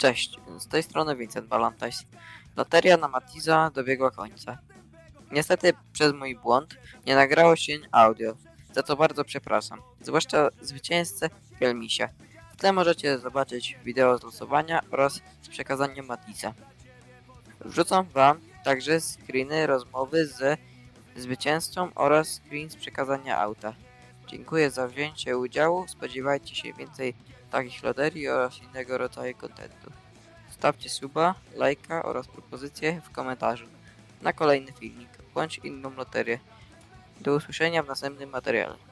Cześć, z tej strony Vincent Valentine's. Loteria na Matiza dobiegła końca. Niestety przez mój błąd nie nagrało się audio, za co bardzo przepraszam, zwłaszcza zwycięzcę Fielmisia. W tle możecie zobaczyć wideo z losowania oraz z przekazaniem Matiza. Wrzucam wam także screeny rozmowy ze zwycięzcą oraz screen z przekazania auta. Dziękuję za wzięcie udziału, spodziewajcie się więcej takich loterii oraz innego rodzaju kontentu. Stawcie suba, lajka oraz propozycje w komentarzu na kolejny filmik bądź inną loterię. Do usłyszenia w następnym materiale.